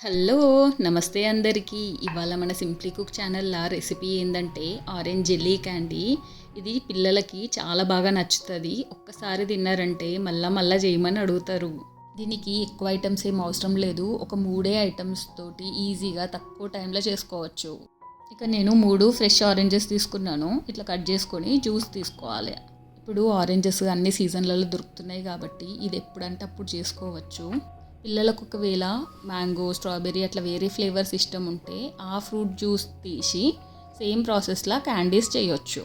Hello నమస్తే అందరికీ. ఇవాళ మన సింప్లీ కుక్ ఛానల్లో రెసిపీ ఏంటంటే ఆరెంజ్ జెల్లీ క్యాండీ. ఇది పిల్లలకి చాలా బాగా నచ్చుతుంది. ఒక్కసారి తిన్నారంటే మళ్ళా మళ్ళా చేయమని అడుగుతారు. దీనికి ఎక్కువ ఐటమ్స్ ఏం అవసరం లేదు. ఒక మూడే ఐటమ్స్ తోటి ఈజీగా తక్కువ టైంలో చేసుకోవచ్చు. ఇక నేను మూడు ఫ్రెష్ ఆరెంజెస్ తీసుకున్నాను. ఇట్లా కట్ చేసుకొని జ్యూస్ తీసుకోవాలి. ఇప్పుడు ఆరెంజెస్ అన్ని సీజన్లలో దొరుకుతున్నాయి కాబట్టి ఇది ఎప్పుడంటే అప్పుడు చేసుకోవచ్చు. పిల్లలకు ఒకవేళ మ్యాంగో స్ట్రాబెర్రీ అట్లా వేరే ఫ్లేవర్స్ ఇష్టం ఉంటే ఆ ఫ్రూట్ జ్యూస్ తీసి సేమ్ ప్రాసెస్లా క్యాండీస్ చేయొచ్చు.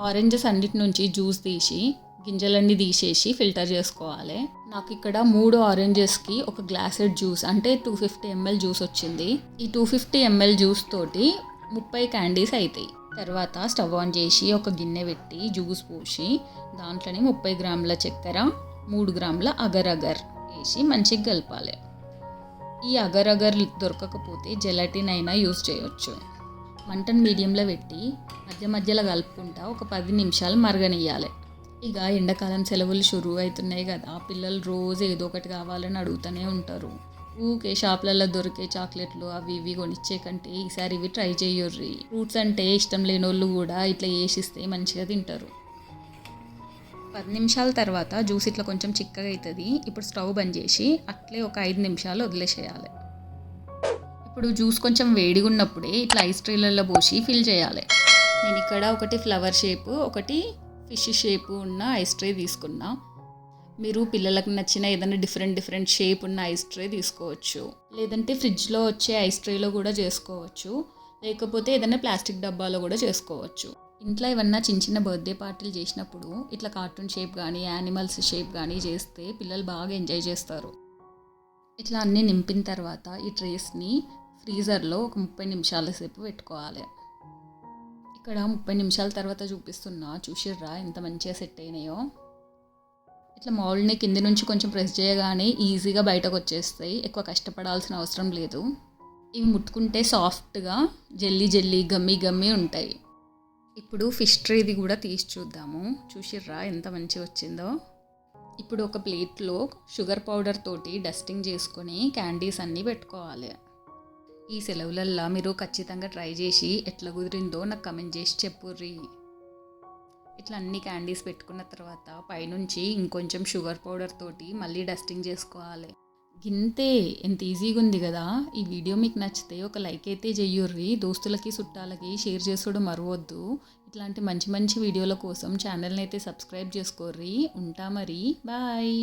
ఆరెంజెస్ అన్నిటి నుంచి జ్యూస్ తీసి గింజలన్నీ తీసేసి ఫిల్టర్ చేసుకోవాలి. నాకు ఇక్కడ మూడు ఆరెంజెస్కి ఒక గ్లాసెడ్ జ్యూస్ అంటే టూ ఫిఫ్టీ ఎంఎల్ జ్యూస్ వచ్చింది. ఈ టూ ఫిఫ్టీ ఎంఎల్ జ్యూస్ తోటి ముప్పై క్యాండీస్ అవుతాయి తర్వాత స్టవ్ ఆన్ చేసి ఒక గిన్నె పెట్టి జ్యూస్ పోసి దాంట్లోనే ముప్పై గ్రాముల చక్కెర మూడు గ్రాముల అగర్ అగర్ వేసి మంచిగా కలపాలి. ఈ అగర్ అగర్ దొరకకపోతే జెలటిన్ అయినా యూస్ చేయొచ్చు. మంటను మీడియంలో పెట్టి మధ్య మధ్యలో కలుపుకుంటా ఒక పది నిమిషాలు మరగనియ్యాలి. ఇక ఎండాకాలం సెలవులు షురువు అవుతున్నాయి కదా పిల్లలు రోజు ఏదో ఒకటి కావాలని అడుగుతూనే ఉంటారు. ఊకే షాప్లలో దొరికే చాక్లెట్లు అవి ఇవి కొనిచ్చే కంటే ఈసారి ఇవి ట్రై చేయర్రి. ఫ్రూట్స్ అంటే ఇష్టం లేని వాళ్ళు కూడా ఇట్లా వేసిస్తే మంచిగా తింటారు. పది నిమిషాల తర్వాత జ్యూస్ ఇట్లా కొంచెం చిక్కగా అవుతుంది ఇప్పుడు స్టవ్ బంద్ చేసి అట్లే ఒక ఐదు నిమిషాలు వదిలేసేయాలి. ఇప్పుడు జ్యూస్ కొంచెం వేడిగా ఉన్నప్పుడే ఇట్లా ఐస్ ట్రీలలో పోసి ఫిల్ చేయాలి. నేను ఇక్కడ ఒకటి ఫ్లవర్ షేప్ ఒకటి ఫిష్ షేపు ఉన్న ఐస్ ట్రే తీసుకున్నా. మీరు పిల్లలకు నచ్చిన ఏదైనా డిఫరెంట్ డిఫరెంట్ షేప్ ఉన్న ఐస్ ట్రే తీసుకోవచ్చు. లేదంటే ఫ్రిడ్జ్లో వచ్చే ఐస్ ట్రేలో కూడా చేసుకోవచ్చు. లేకపోతే ఏదైనా ప్లాస్టిక్ డబ్బాలో కూడా చేసుకోవచ్చు. ఇంట్లో ఏమన్నా చిన్న చిన్న బర్త్డే పార్టీలు చేసినప్పుడు ఇట్లా కార్టూన్ షేప్ కానీ యానిమల్స్ షేప్ కానీ చేస్తే పిల్లలు బాగా ఎంజాయ్ చేస్తారు. ఇట్లా అన్నీ నింపిన తర్వాత ఈ ట్రేస్ని ఫ్రీజర్లో ఒక ముప్పై నిమిషాల సేపు పెట్టుకోవాలి. ఇక్కడ ముప్పై నిమిషాల తర్వాత చూపిస్తున్నా చూసిర్రా ఎంత మంచిగా సెట్ అయినాయో. ఇట్లా మౌల్డ్ని కింది నుంచి కొంచెం ప్రెస్ చేయగానే ఈజీగా బయటకు వచ్చేస్తాయి ఎక్కువ కష్టపడాల్సిన అవసరం లేదు. ఇవి ముట్టుకుంటే సాఫ్ట్గా జెల్లీ జెల్లీ గమ్మీ గమ్మీ ఉంటాయి. ఇప్పుడు ఫిష్ ట్రేది కూడా తీసి చూద్దాము. చూసిర్రా ఎంత మంచిగా వచ్చిందో. ఇప్పుడు ఒక ప్లేట్లో షుగర్ పౌడర్ తోటి డస్టింగ్ చేసుకొని క్యాండీస్ అన్నీ పెట్టుకోవాలి. ఈ సెలవులల్లో మీరు ఖచ్చితంగా ట్రై చేసి ఎట్లా కుదిరిందో నాకు కమెంట్ చేసి చెప్పుర్రి. ఇట్లా అన్ని క్యాండీస్ పెట్టుకున్న తర్వాత పైనుంచి ఇంకొంచెం షుగర్ పౌడర్ తోటి మళ్ళీ డస్టింగ్ చేసుకోవాలి. గింతే ఎంత ఈజీగా ఉంది కదా ఈ వీడియో మీకు నచ్చితే ఒక లైక్ అయితే చెయ్యుర్రి. దోస్తులకి చుట్టాలకి షేర్ చేసుకోవడం మరవద్దు. ఇట్లాంటి మంచి మంచి వీడియోల కోసం ఛానల్ని అయితే సబ్స్క్రైబ్ చేసుకోర్రి. ఉంటా మరి. బాయ్.